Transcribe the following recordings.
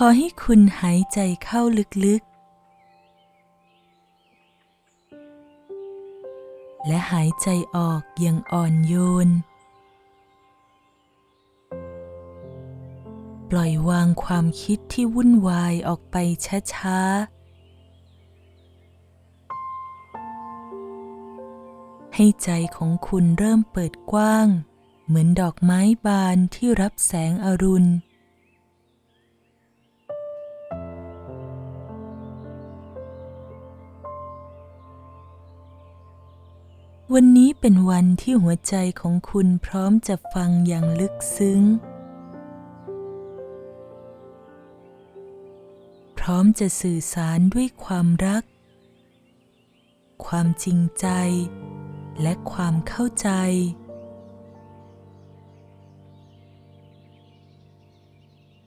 ขอให้คุณหายใจเข้าลึกๆ และหายใจออกอย่างอ่อนโยน ปล่อยวางความคิดที่วุ่นวายออกไปช้าๆให้ใจของคุณเริ่มเปิดกว้าง เหมือนดอกไม้บานที่รับแสงอรุณ วันนี้เป็นวันที่หัวใจของคุณพร้อมจะฟังอย่างลึกซึ้ง พร้อมจะสื่อสารด้วยความรัก ความจริงใจ และความเข้าใจ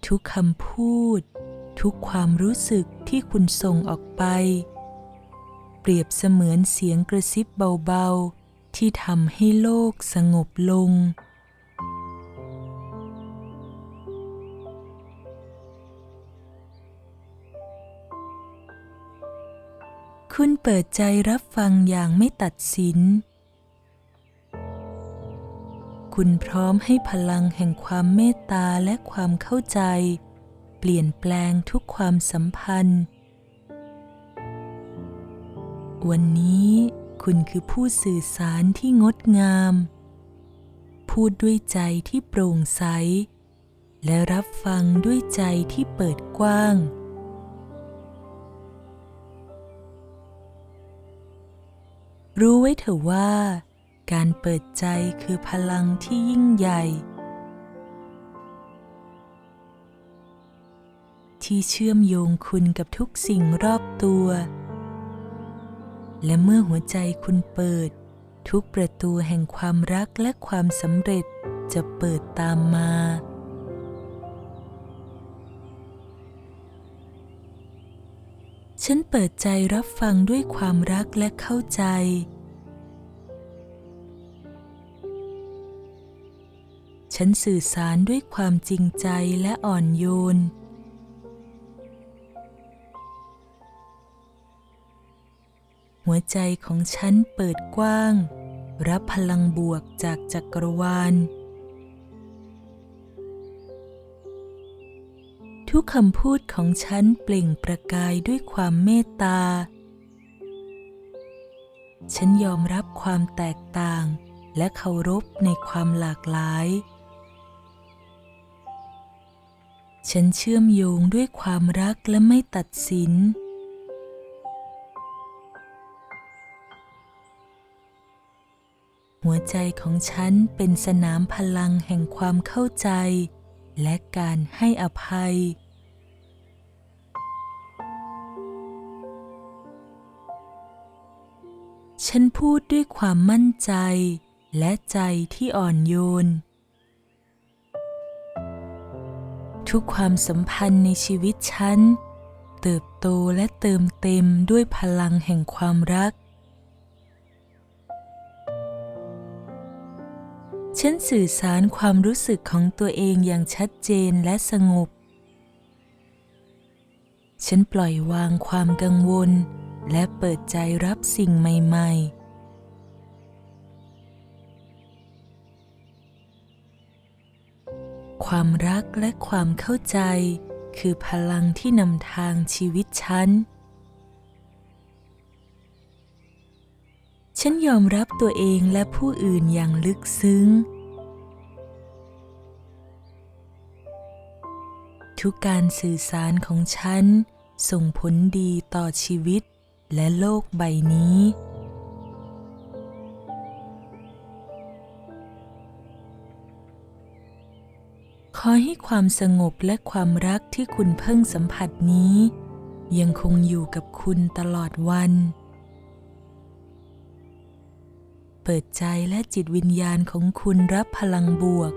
ทุกคำพูด ทุกความรู้สึกที่คุณส่งออกไป เปรียบเสมือนเสียงกระซิบเบาๆ ที่ทำให้โลกสงบลง คุณเปิดใจรับฟังอย่างไม่ตัดสิน คุณพร้อมให้พลังแห่งความเมตตาและความเข้าใจ เปลี่ยนแปลงทุกความสัมพันธ์ วันนี้คุณคือผู้สื่อสารที่งดงาม พูดด้วยใจที่โปร่งใส และรับฟังด้วยใจที่เปิดกว้าง รู้ไว้เถอะว่า การเปิดใจคือพลังที่ยิ่งใหญ่ ที่เชื่อมโยงคุณกับทุกสิ่งรอบตัว และเมื่อหัวใจคุณเปิด ทุกประตูแห่งความรักและความสำเร็จจะเปิดตามมา ฉันเปิดใจรับฟังด้วยความรักและเข้าใจ ฉันสื่อสารด้วยความจริงใจและอ่อนโยน หัวใจของฉันเปิดกว้าง รับพลังบวกจากจักรวาล ทุกคำพูดของฉันเปล่งประกายด้วยความเมตตา ฉันยอมรับความแตกต่างและเคารพในความหลากหลาย ฉันเชื่อมโยงด้วยความรักและไม่ตัดสิน หัวใจของฉันเป็นสนามพลังแห่งความเข้าใจ และการให้อภัย ฉันพูดด้วยความมั่นใจ และใจที่อ่อนโยน ทุกความสัมพันธ์ในชีวิตฉัน เติบโตและเติมเต็มด้วยพลังแห่งความรัก ฉันสื่อสารความรู้สึกของตัวเองอย่างชัดเจนและสงบ ฉันปล่อยวางความกังวล และเปิดใจรับสิ่งใหม่ ๆความรักและความเข้าใจ คือพลังที่นำทางชีวิตฉัน ฉันยอมรับตัวเองและผู้อื่นอย่างลึกซึ้ง ทุกการสื่อสารของฉัน ส่งผลดีต่อชีวิตและโลกใบนี้ ขอให้ความสงบและความรักที่คุณเพิ่งสัมผัสนี้ ยังคงอยู่กับคุณตลอดวัน เปิดใจและจิตวิญญาณของคุณรับพลังบวก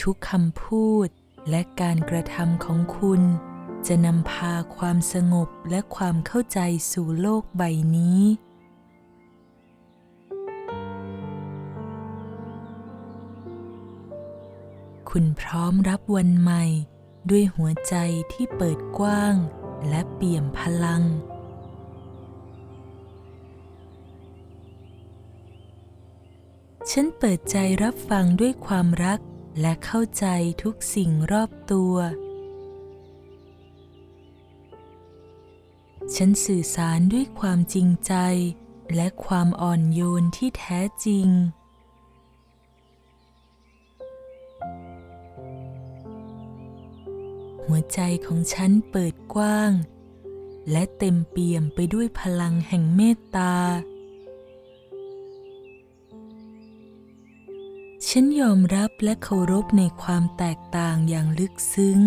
ทุกคำพูดและการกระทำของคุณ จะนำพาความสงบและความเข้าใจสู่โลกใบนี้คุณพร้อมรับวันใหม่ ด้วยหัวใจที่เปิดกว้างและเปี่ยมพลัง ฉันเปิดใจรับฟังด้วยความรักและเข้าใจทุกสิ่งรอบตัว ฉันสื่อสารด้วยความจริงใจและความอ่อนโยนที่แท้จริง หัวใจของฉันเปิดกว้าง และเต็มเปี่ยมไปด้วยพลังแห่งเมตตา ฉันยอมรับและเคารพในความแตกต่างอย่างลึกซึ้ง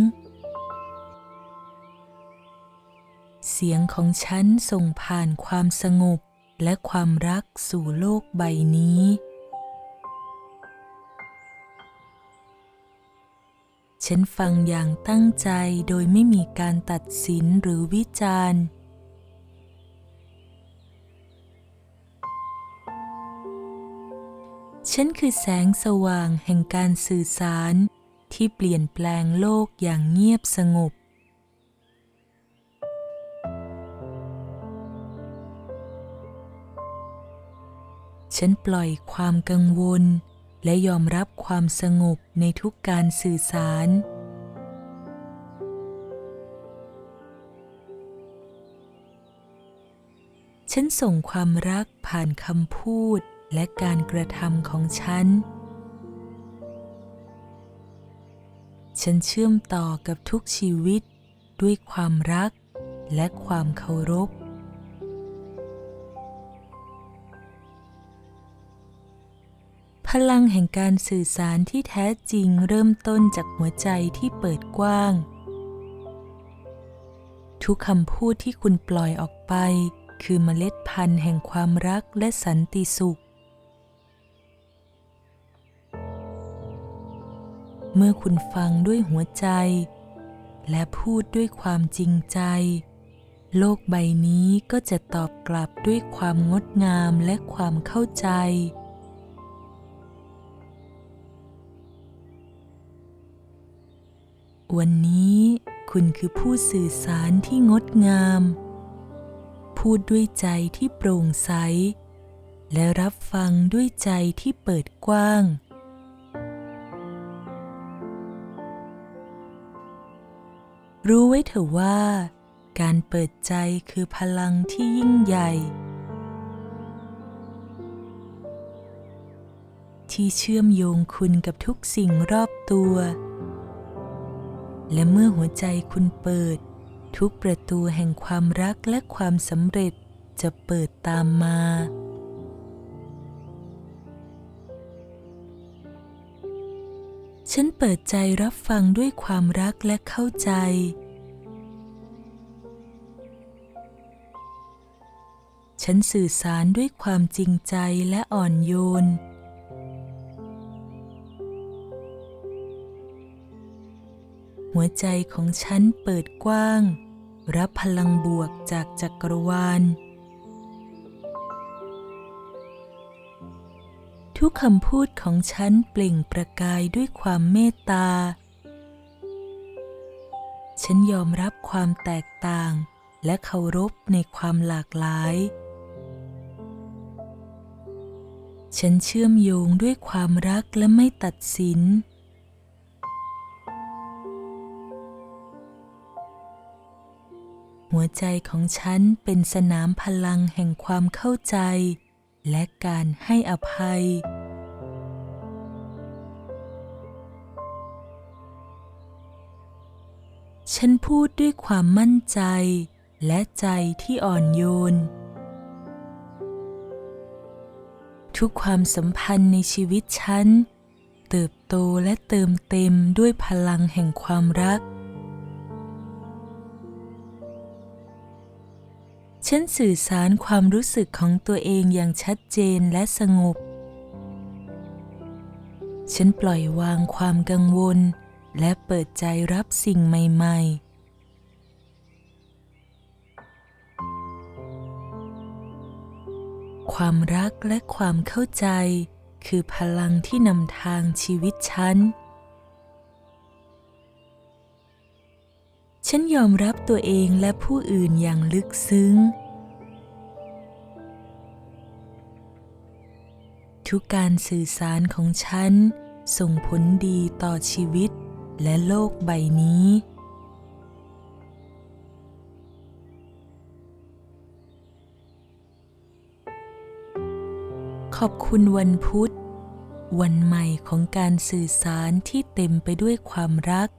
เสียงของฉันส่งผ่านความสงบและความรักสู่โลกใบนี้ ฉันฟังอย่างตั้งใจโดยไม่มีการตัดสินหรือวิจารณ์ ฉันคือแสงสว่างแห่งการสื่อสารที่เปลี่ยนแปลงโลกอย่างเงียบสงบ ฉันปล่อยความกังวล และยอมรับความสงบในทุกการสื่อสาร ฉันส่งความรักผ่านคำพูดและการกระทำของฉัน ฉันเชื่อมต่อกับทุกชีวิตด้วยความรักและความเคารพ ลังแห่งการสื่อสารที่แท้จริงเริ่มต้นจากหัวใจที่เปิดกว้าง ทุกคำพูดที่คุณปล่อยออกไป คือเมล็ดพันธุ์แห่งความรักและสันติสุข เมื่อคุณฟังด้วยหัวใจ และพูดด้วยความจริงใจ โลกใบนี้ก็จะตอบกลับด้วยความงดงามและความเข้าใจ วันนี้คุณคือผู้สื่อสารที่งดงาม พูดด้วยใจที่โปร่งใส และรับฟังด้วยใจที่เปิดกว้าง รู้ไว้เถอะว่า การเปิดใจคือพลังที่ยิ่งใหญ่ ที่เชื่อมโยงคุณกับทุกสิ่งรอบตัว และเมื่อหัวใจคุณเปิด ทุกประตูแห่งความรักและความสำเร็จจะเปิดตามมา ฉันเปิดใจรับฟังด้วยความรักและเข้าใจ ฉันสื่อสารด้วยความจริงใจและอ่อนโยน หัวใจของฉันเปิดกว้าง รับพลังบวกจากจักรวาล ทุกคำพูดของฉันเปล่งประกายด้วยความเมตตา ฉันยอมรับความแตกต่างและเคารพในความหลากหลาย ฉันเชื่อมโยงด้วยความรักและไม่ตัดสิน ใจของฉันเป็นสนามพลังแห่งความเข้าใจ และการให้อภัย ฉันพูดด้วยความมั่นใจ และใจที่อ่อนโยน ทุกความสัมพันธ์ในชีวิตฉัน เติบโตและเติมเต็มด้วยพลังแห่งความรัก ฉันสื่อสารความรู้สึกของตัวเองอย่างชัดเจนและสงบ ฉันปล่อยวางความกังวล และเปิดใจรับสิ่งใหม่ ๆความรักและความเข้าใจ คือพลังที่นำทางชีวิตฉัน ฉันยอมรับตัวเองและผู้อื่นอย่างลึกซึ้ง ทุกการสื่อสารของฉัน ส่งผลดีต่อชีวิตและโลกใบนี้ ขอบคุณวันพุธ วันใหม่ของการสื่อสารที่เต็มไปด้วยความรัก